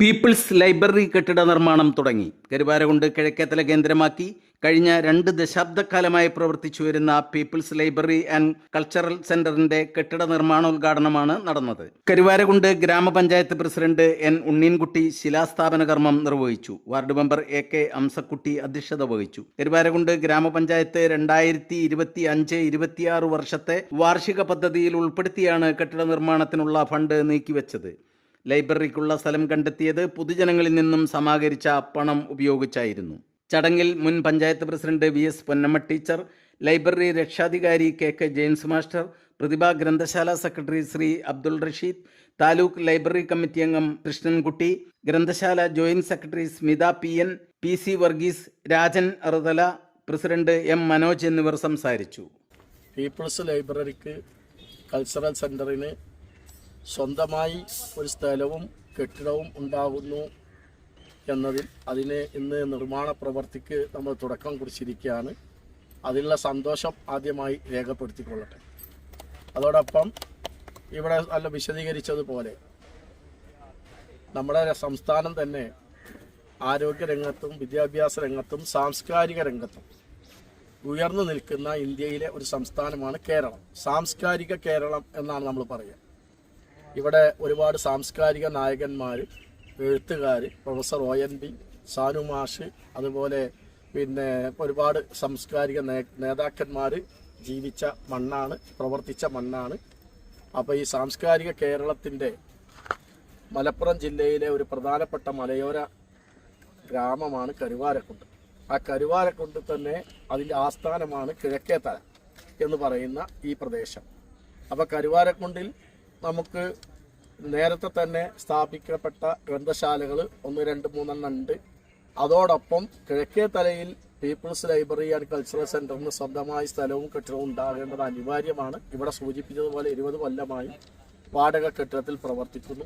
People's library കെട്ടിട നിർമ്മാണം തുടങ്ങി. കരുവാരകുണ്ട് കിഴക്കേത്തല കേന്ദ്രമാക്കി. കഴിഞ്ഞ രണ്ട് ദശാബ്ദക്കാലമായി പ്രവർത്തിച്ചു വരുന്ന പീപ്പിൾസ് ലൈബ്രറി ആൻഡ് കൾച്ചറൽ സെന്ററിന്റെ കെട്ടിട നിർമ്മാണോദ്ഘാടനമാണ് നടന്നത്. കരുവാരകുണ്ട് ഗ്രാമപഞ്ചായത്ത് പ്രസിഡന്റ് എൻ ഉണ്ണീൻകുട്ടി ശിലാസ്ഥാപന കർമ്മം നിർവഹിച്ചു. Ward member A K Amsakutty അധ്യക്ഷത വഹിച്ചു. കരുവാരകുണ്ട് ഗ്രാമപഞ്ചായത്ത് രണ്ടായിരത്തി ഇരുപത്തി അഞ്ച് ഇരുപത്തിയാറ് വർഷത്തെ വാർഷിക പദ്ധതിയിൽ ഉൾപ്പെടുത്തിയാണ് കെട്ടിട നിർമ്മാണത്തിനുള്ള ഫണ്ട് നീക്കിവെച്ചത്. ലൈബ്രറിക്കുള്ള സ്ഥലം കണ്ടെത്തിയത് പൊതുജനങ്ങളിൽ നിന്നും സമാഹരിച്ച പണം ഉപയോഗിച്ചായിരുന്നു. ചടങ്ങിൽ മുൻ panchayat president V S Ponnamma teacher library രക്ഷാധികാരി K K James master Prathibha ഗ്രന്ഥശാല secretary Shri Abdul Rasheed taluk library committee അംഗം കൃഷ്ണൻകുട്ടി ഗ്രന്ഥശാല joint secretary Smitha P N P C Varghese Rajan അറുതല president M Manoj എന്നിവർ സംസാരിച്ചു. പീപ്പിൾസ് ലൈബ്രറിക്ക് കൾച്ചറൽ സെന്ററിന് സ്വന്തമായി ഒരു സ്ഥലവും കെട്ടിടവും ഉണ്ടാകുന്നു എന്നതിൽ അതിനെ ഇന്ന് നിർമ്മാണ പ്രവർത്തിക്ക് നമ്മൾ തുടക്കം കുറിച്ചിരിക്കുകയാണ്. അതിലുള്ള സന്തോഷം ആദ്യമായി രേഖപ്പെടുത്തിക്കൊള്ളട്ടെ. അതോടൊപ്പം ഇവിടെ നല്ല വിശദീകരിച്ചതുപോലെ നമ്മുടെ സംസ്ഥാനം തന്നെ ആരോഗ്യ രംഗത്തും വിദ്യാഭ്യാസ രംഗത്തും സാംസ്കാരിക രംഗത്തും ഉയർന്നു നിൽക്കുന്ന ഇന്ത്യയിലെ ഒരു സംസ്ഥാനമാണ് കേരളം. സാംസ്കാരിക കേരളം എന്നാണ് നമ്മൾ പറയുക. ഇവിടെ ഒരുപാട് സാംസ്കാരിക നായകന്മാർ എഴുത്തുകാർ professor O N B Sanu മാഷ് അതുപോലെ പിന്നെ ഒരുപാട് സാംസ്കാരിക നേതാക്കന്മാർ ജീവിച്ച മണ്ണാണ് പ്രവർത്തിച്ച മണ്ണാണ്. അപ്പോൾ ഈ സാംസ്കാരിക കേരളത്തിന്റെ മലപ്പുറം ജില്ലയിലെ ഒരു പ്രധാനപ്പെട്ട മലയോര ഗ്രാമമാണ് കരുവാരക്കുണ്ട്. ആ കരുവാരക്കുണ്ട് തന്നെ അതിന്റെ ആസ്ഥാനമാണ് കിഴക്കേത്തല എന്ന് പറയുന്ന ഈ പ്രദേശം. അപ്പോൾ കരുവാരക്കുണ്ടിൽ നമുക്ക് നേരത്തെ തന്നെ സ്ഥാപിക്കപ്പെട്ട ഗ്രന്ഥശാലകൾ ഒന്ന് രണ്ട് മൂന്നെണ്ണം ഉണ്ട്. അതോടൊപ്പം കിഴക്കേ തലയിൽ പീപ്പിൾസ് ലൈബ്രറി ആൻഡ് കൾച്ചറൽ സെന്ററിന് സ്വന്തമായി സ്ഥലവും കെട്ടിടവും ഉണ്ടാകേണ്ടത് അനിവാര്യമാണ്. ഇവിടെ സൂചിപ്പിച്ചതുപോലെ ഇരുപത് കൊല്ലമായി വാടക കെട്ടിടത്തിൽ പ്രവർത്തിക്കുന്നു.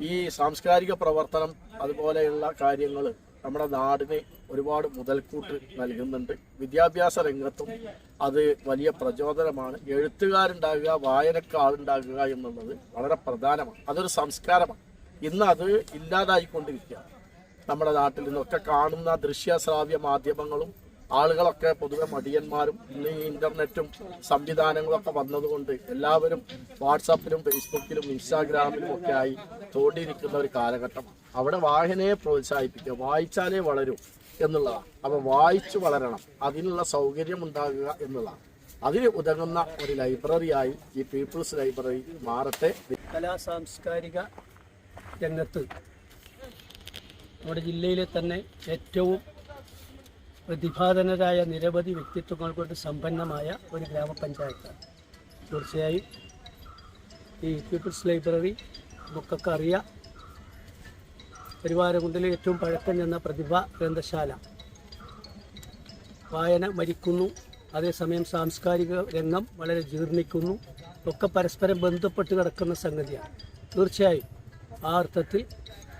ഈ സാംസ്കാരിക പ്രവർത്തനം അതുപോലെയുള്ള കാര്യങ്ങൾ നമ്മുടെ നാടിന് ഒരുപാട് മുതൽക്കൂട്ട് നൽകുന്നുണ്ട്. വിദ്യാഭ്യാസ രംഗത്തും അത് വലിയ പ്രചോദനമാണ്. എഴുത്തുകാരുണ്ടാകുക വായനക്കാളുണ്ടാകുക എന്നുള്ളത് വളരെ പ്രധാനമാണ്. അതൊരു സംസ്കാരമാണ്. ഇന്ന് അത് ഇല്ലാതായിക്കൊണ്ടിരിക്കുകയാണ്. നമ്മുടെ നാട്ടിൽ നിന്നൊക്കെ കാണുന്ന ദൃശ്യ ശ്രാവ്യ മാധ്യമങ്ങളും ആളുകളൊക്കെ പൊതുവെ മടിയന്മാരും ഇന്ന് ഈ ഇന്റർനെറ്റും സംവിധാനങ്ങളൊക്കെ വന്നതുകൊണ്ട് എല്ലാവരും വാട്സാപ്പിലും ഫേസ്ബുക്കിലും ഇൻസ്റ്റാഗ്രാമിലും ഒക്കെ ആയി തോണ്ടിയിരിക്കുന്ന ഒരു കാലഘട്ടം. അവിടെ വായനയെ പ്രോത്സാഹിപ്പിക്കുക വായിച്ചാലേ വളരൂ എന്നുള്ളതാണ് അപ്പൊ വായിച്ചു വളരണം അതിനുള്ള സൗകര്യം ഉണ്ടാകുക എന്നുള്ളതാണ് അതിന് ഉതകുന്ന ഒരു ലൈബ്രറിയായി ഈ പീപ്പിൾസ് ലൈബ്രറി മാറട്ടെ. കലാ സാംസ്കാരിക രംഗത്ത് നമ്മുടെ ജില്ലയിലെ തന്നെ ഏറ്റവും പ്രതിഭാധനരായ നിരവധി വ്യക്തിത്വങ്ങൾ കൊണ്ട് സമ്പന്നമായ ഒരു ഗ്രാമപഞ്ചായത്താണ് തീർച്ചയായും ഈ പീപ്പിൾസ് ലൈബ്രറി നമുക്കൊക്കെ അറിയാം പരിവാരകുണ്ടിലെ ഏറ്റവും പഴക്കം ചെന്ന പ്രതിഭ ഗ്രന്ഥശാല. വായന മരിക്കുന്നു. അതേസമയം സാംസ്കാരിക രംഗം വളരെ ജീർണിക്കുന്നു. ഒക്കെ പരസ്പരം ബന്ധപ്പെട്ട് കിടക്കുന്ന സംഗതിയാണ്. തീർച്ചയായും ആ അർത്ഥത്തിൽ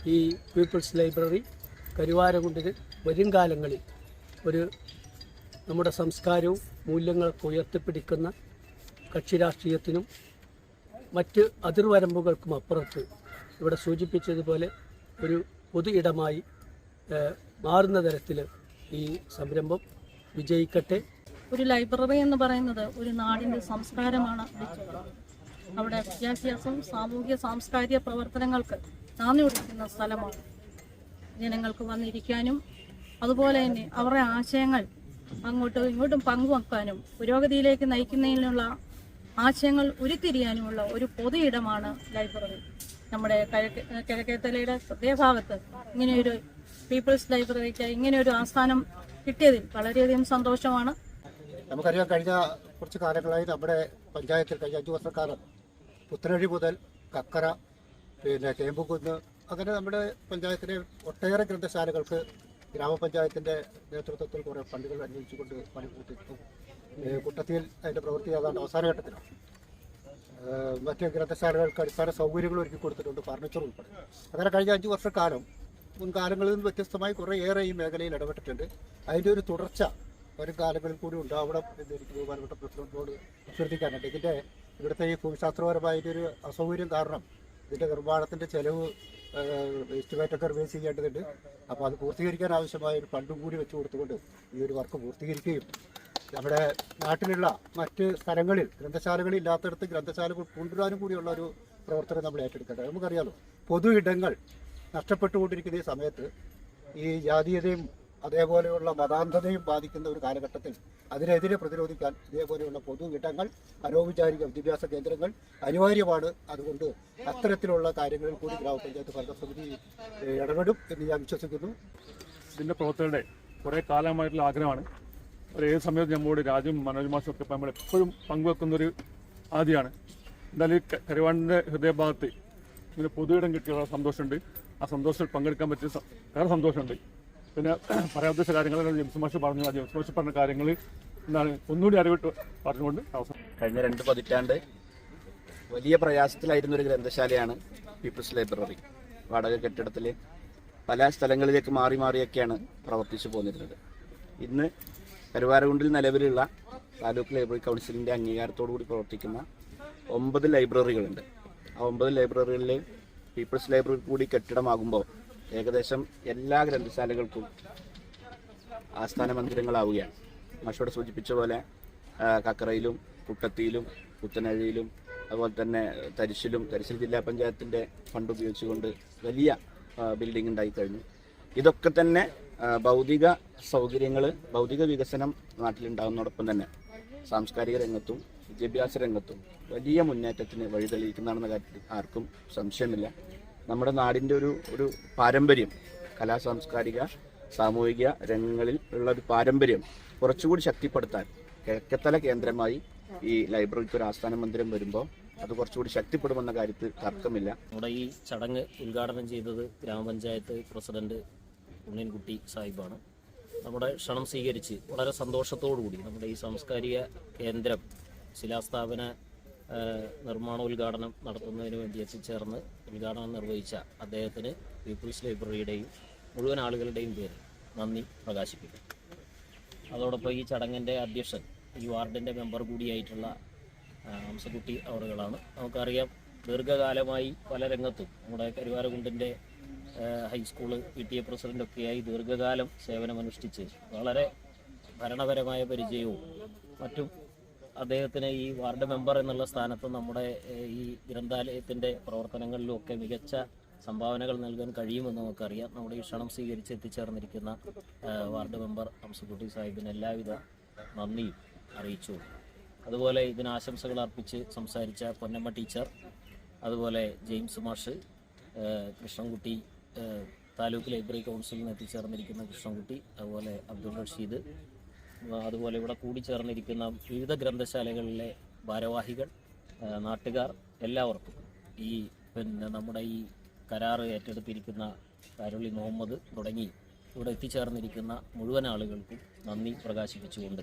ഈ പീപ്പിൾസ് ലൈബ്രറി കരുവാരകുണ്ടിന് വരും കാലങ്ങളിൽ ഒരു നമ്മുടെ സംസ്കാരവും മൂല്യങ്ങളൊക്കെ ഉയർത്തിപ്പിടിക്കുന്ന കക്ഷി രാഷ്ട്രീയത്തിനും മറ്റ് അതിർവരമ്പുകൾക്കും അപ്പുറത്ത് ഇവിടെ സൂചിപ്പിച്ചതുപോലെ ഒരു പൊതു ഇടമായി മാറുന്ന തരത്തിൽ ഈ സംരംഭം വിജയിക്കട്ടെ. ഒരു ലൈബ്രറി എന്ന് പറയുന്നത് ഒരു നാടിന്റെ സംസ്കാരമാണ് അവിടെ വിദ്യാഭ്യാസവും സാമൂഹ്യ സാംസ്കാരിക പ്രവർത്തനങ്ങൾക്ക് നാന്ദി കൊടുക്കുന്ന സ്ഥലമാണ്. ജനങ്ങൾക്ക് വന്നിരിക്കാനും അതുപോലെ തന്നെ അവരുടെ ആശയങ്ങൾ അങ്ങോട്ടും ഇങ്ങോട്ടും പങ്കുവെക്കാനും പുരോഗതിയിലേക്ക് നയിക്കുന്നതിനുള്ള ആശയങ്ങൾ ഉരുത്തിരിയാനുമുള്ള ഒരു പൊതു ഇടമാണ് ലൈബ്രറി. നമ്മുടെ കിഴക്ക് കിഴക്കേത്തലയുടെ ഹൃദയഭാഗത്ത് ഇങ്ങനെയൊരു പീപ്പിൾസ് ലൈബ്രറിക്ക് ഇങ്ങനെ ഒരു ആസ്ഥാനം കിട്ടിയതിൽ വളരെയധികം സന്തോഷമാണ്. നമുക്കറിയാം കഴിഞ്ഞ കുറച്ച് കാലങ്ങളായി നമ്മുടെ പഞ്ചായത്തിൽ കഴിഞ്ഞ അഞ്ച് വർഷക്കാലം പുത്തനഴി മുതൽ കക്കര പിന്നെ ചേമ്പുകുന്ന് അങ്ങനെ നമ്മുടെ പഞ്ചായത്തിലെ ഒട്ടേറെ ഗ്രന്ഥശാലകൾക്ക് ഗ്രാമപഞ്ചായത്തിന്റെ നേതൃത്വത്തിൽ കുറേ ഫണ്ടുകൾ അന്വേഷിച്ചുകൊണ്ട് പണി പൂർത്തിയിട്ടു കുട്ടത്തിയിൽ അതിന്റെ പ്രവൃത്തി ഏതാണ്ട് അവസാന ഘട്ടത്തിലാണ്. ഏഹ് മറ്റ് ഗ്രന്ഥശാലകൾക്ക് അടിസ്ഥാന സൗകര്യങ്ങൾ ഒരുക്കി കൊടുത്തിട്ടുണ്ട് ഫർണിച്ചർ ഉൾപ്പെടെ. അങ്ങനെ കഴിഞ്ഞ അഞ്ച് വർഷക്കാലം മുൻകാലങ്ങളിൽ നിന്ന് വ്യത്യസ്തമായി കുറേ ഏറെ ഈ മേഖലയിൽ ഇടപെട്ടിട്ടുണ്ട്. അതിന്റെ ഒരു തുടർച്ച വരും കാലങ്ങളിൽ കൂടി ഉണ്ടാവണം എന്ന് എനിക്ക് ബഹുമാനപ്പെട്ട പ്രസിഡന്റിനോട് അഭ്യർത്ഥിക്കാനുണ്ട്. ഇതിന്റെ ഇവിടുത്തെ ഈ ഭൂമിശാസ്ത്രപരമായ ഒരു അസൗകര്യം കാരണം ഇതിന്റെ നിർമ്മാണത്തിന്റെ ചെലവ് എസ്റ്റിമേറ്റൊക്കെ റിവേഴ്സ് ചെയ്യേണ്ടതുണ്ട്. അപ്പോൾ അത് പൂർത്തീകരിക്കാൻ ആവശ്യമായ ഒരു ഫണ്ടും കൂടി വെച്ച് കൊടുത്തുകൊണ്ട് ഈ ഒരു വർക്ക് പൂർത്തീകരിക്കുകയും നമ്മുടെ നാട്ടിലുള്ള മറ്റ് സ്ഥലങ്ങളിൽ ഗ്രന്ഥശാലകളിൽ ഇല്ലാത്തടത്ത് ഗ്രന്ഥശാലകൾ കൊണ്ടുവരാനും കൂടിയുള്ള ഒരു പ്രവർത്തനം നമ്മൾ ഏറ്റെടുക്കേണ്ടത്. നമുക്കറിയാലോ പൊതു ഇടങ്ങൾ നഷ്ടപ്പെട്ടുകൊണ്ടിരിക്കുന്ന ഈ സമയത്ത് ഈ ജാതീയതയും അതേപോലെയുള്ള മതാന്ധതയും ബാധിക്കുന്ന ഒരു കാലഘട്ടത്തിൽ അതിനെതിരെ പ്രതിരോധിക്കാൻ ഇതേപോലെയുള്ള പൊതു ഇടങ്ങൾ അനൗപചാരിക വിദ്യാഭ്യാസ കേന്ദ്രങ്ങൾ അനിവാര്യമാണ്. അതുകൊണ്ട് അത്തരത്തിലുള്ള കാര്യങ്ങളിൽ കൂടി ഗ്രാമപഞ്ചായത്ത് ഭരണസമിതി ഇടപെടും എന്ന് ഞാൻ വിശ്വസിക്കുന്നു. ഇതിന്റെ പ്രവർത്തകരുടെ കുറേ കാലമായിട്ടുള്ള ആഗ്രഹമാണ്. ഒരു ഏത് സമയത്ത് നമ്മളോട് രാജ്യം മനോജ് മാസം ഒക്കെ നമ്മൾ എപ്പോഴും പങ്കുവെക്കുന്നൊരു ആദ്യമാണ് എന്തായാലും ഈ ക- കരുവാടിന്റെ ഹൃദയഭാഗത്ത് ഇങ്ങനെ ഇടം കിട്ടിയുള്ള സന്തോഷമുണ്ട്. ആ സന്തോഷത്തിൽ പങ്കെടുക്കാൻ പറ്റിയ വേറെ സന്തോഷമുണ്ട്. പിന്നെ പറയാൻ ഉദ്ദേശിച്ച കാര്യങ്ങൾ ജെയിംസ് പറഞ്ഞു. ആ ജെയിംസ് പറഞ്ഞ കാര്യങ്ങൾ എന്താണ് ഒന്നുകൂടി അറിവിട്ട് പറഞ്ഞുകൊണ്ട് അവസാനം. കഴിഞ്ഞ രണ്ട് പതിറ്റാണ്ട് വലിയ പ്രയാസത്തിലായിരുന്ന ഒരു ഗ്രന്ഥശാലയാണ് പീപ്പിൾസ് ലൈബ്രറി. വാടക കെട്ടിടത്തിൽ പല സ്ഥലങ്ങളിലേക്ക് മാറി മാറിയൊക്കെയാണ് പ്രവർത്തിച്ചു പോന്നിരുന്നത്. ഇന്ന് കരുവാരകുണ്ടിൽ നിലവിലുള്ള താലൂക്ക് ലൈബ്രറി കൗൺസിലിന്റെ അംഗീകാരത്തോടു കൂടി പ്രവർത്തിക്കുന്ന ഒമ്പത് ലൈബ്രറികളുണ്ട്. ആ ഒമ്പത് ലൈബ്രറികളിൽ പീപ്പിൾസ് ലൈബ്രറി കൂടി കെട്ടിടമാകുമ്പോൾ ഏകദേശം എല്ലാ ഗ്രന്ഥശാലകൾക്കും ആസ്ഥാന മന്ദിരങ്ങളാവുകയാണ് മഷോട് സൂചിപ്പിച്ച പോലെ കക്കറയിലും കുട്ടത്തിയിലും പുത്തനഴിയിലും അതുപോലെ തന്നെ തരിശിലും തരിശിൽ ജില്ലാ പഞ്ചായത്തിന്റെ ഫണ്ട് ഉപയോഗിച്ചുകൊണ്ട് വലിയ ബിൽഡിംഗ് ഉണ്ടായി കഴിഞ്ഞു. ഇതൊക്കെ തന്നെ ഭൗതിക സൗകര്യങ്ങൾ ഭൗതിക വികസനം നാട്ടിലുണ്ടാകുന്നതോടൊപ്പം തന്നെ സാംസ്കാരിക രംഗത്തും വിദ്യാഭ്യാസ രംഗത്തും വലിയ മുന്നേറ്റത്തിന് വഴിതെളിയിക്കുന്നതാണെന്ന കാര്യത്തിൽ ആർക്കും സംശയമില്ല. നമ്മുടെ നാടിന്റെ ഒരു ഒരു പാരമ്പര്യം കലാ സാംസ്കാരിക സാമൂഹിക രംഗങ്ങളിൽ ഉള്ള ഒരു പാരമ്പര്യം കുറച്ചുകൂടി ശക്തിപ്പെടുത്താൻ കിഴക്കത്തല കേന്ദ്രമായി ഈ ലൈബ്രറിക്ക് ഒരു ആസ്ഥാന മന്ദിരം വരുമ്പോൾ അത് കുറച്ചുകൂടി ശക്തിപ്പെടുമെന്ന കാര്യത്തിൽ തർക്കമില്ല. നമ്മുടെ ഈ ചടങ്ങ് ഉദ്ഘാടനം ചെയ്തത് ഗ്രാമപഞ്ചായത്ത് പ്രസിഡന്റ് ഉണ്ണിൻകുട്ടി സാഹിബാണ്. നമ്മുടെ ക്ഷണം സ്വീകരിച്ച് വളരെ സന്തോഷത്തോടുകൂടി നമ്മുടെ ഈ സാംസ്കാരിക കേന്ദ്രം ശിലാസ്ഥാപന നിർമ്മാണോദ്ഘാടനം നടത്തുന്നതിന് വേണ്ടി എത്തിച്ചേർന്ന് ഉദ്ഘാടനം നിർവഹിച്ച അദ്ദേഹത്തിന് പീപ്പിൾസ് ലൈബ്രറിയുടെയും മുഴുവൻ ആളുകളുടെയും പേര് നന്ദി പ്രകാശിപ്പിക്കും അതോടൊപ്പം ഈ ചടങ്ങിന്റെ അധ്യക്ഷൻ ഈ വാർഡിന്റെ മെമ്പർ കൂടിയായിട്ടുള്ള ഹംസക്കുട്ടി അവറുകളാണ്. നമുക്കറിയാം ദീർഘകാലമായി പല രംഗത്തും നമ്മുടെ കരുവാരകുണ്ടിന്റെ high school P T A പ്രസിഡന്റൊക്കെയായി ദീർഘകാലം സേവനമനുഷ്ഠിച്ച് വളരെ ഭരണപരമായ പരിചയവും മറ്റും അദ്ദേഹത്തിന് ഈ വാർഡ് മെമ്പർ എന്നുള്ള സ്ഥാനത്ത് നമ്മുടെ ഈ ഗ്രന്ഥാലയത്തിന്റെ പ്രവർത്തനങ്ങളിലും ഒക്കെ മികച്ച സംഭാവനകൾ നൽകാൻ കഴിയുമെന്ന് നമുക്കറിയാം. നമ്മുടെ ഈ ക്ഷണം സ്വീകരിച്ച് എത്തിച്ചേർന്നിരിക്കുന്ന വാർഡ് മെമ്പർ ഹംസക്കുട്ടി സാഹിബിന് എല്ലാവിധ നന്ദി അറിയിച്ചു. അതുപോലെ ഇതിന് ആശംസകൾ അർപ്പിച്ച് സംസാരിച്ച പൊന്നമ്മ ടീച്ചർ അതുപോലെ ജെയിംസ് മാഷ് കൃഷ്ണൻകുട്ടി താലൂക്ക് ലൈബ്രറി കൗൺസിലിൽ എത്തിച്ചേർന്നിരിക്കുന്ന കൃഷ്ണൻകുട്ടി അതുപോലെ അബ്ദുൾ റഷീദ് അതുപോലെ ഇവിടെ കൂടിച്ചേർന്നിരിക്കുന്ന വിവിധ ഗ്രന്ഥശാലകളിലെ ഭാരവാഹികൾ നാട്ടുകാർ എല്ലാവർക്കും ഈ പിന്നെ നമ്മുടെ ഈ കരാറ് ഏറ്റെടുത്തിരിക്കുന്ന കരുളി മുഹമ്മദ് തുടങ്ങി ഇവിടെ എത്തിച്ചേർന്നിരിക്കുന്ന മുഴുവൻ ആളുകൾക്കും നന്ദി പ്രകാശിപ്പിച്ചുകൊണ്ട്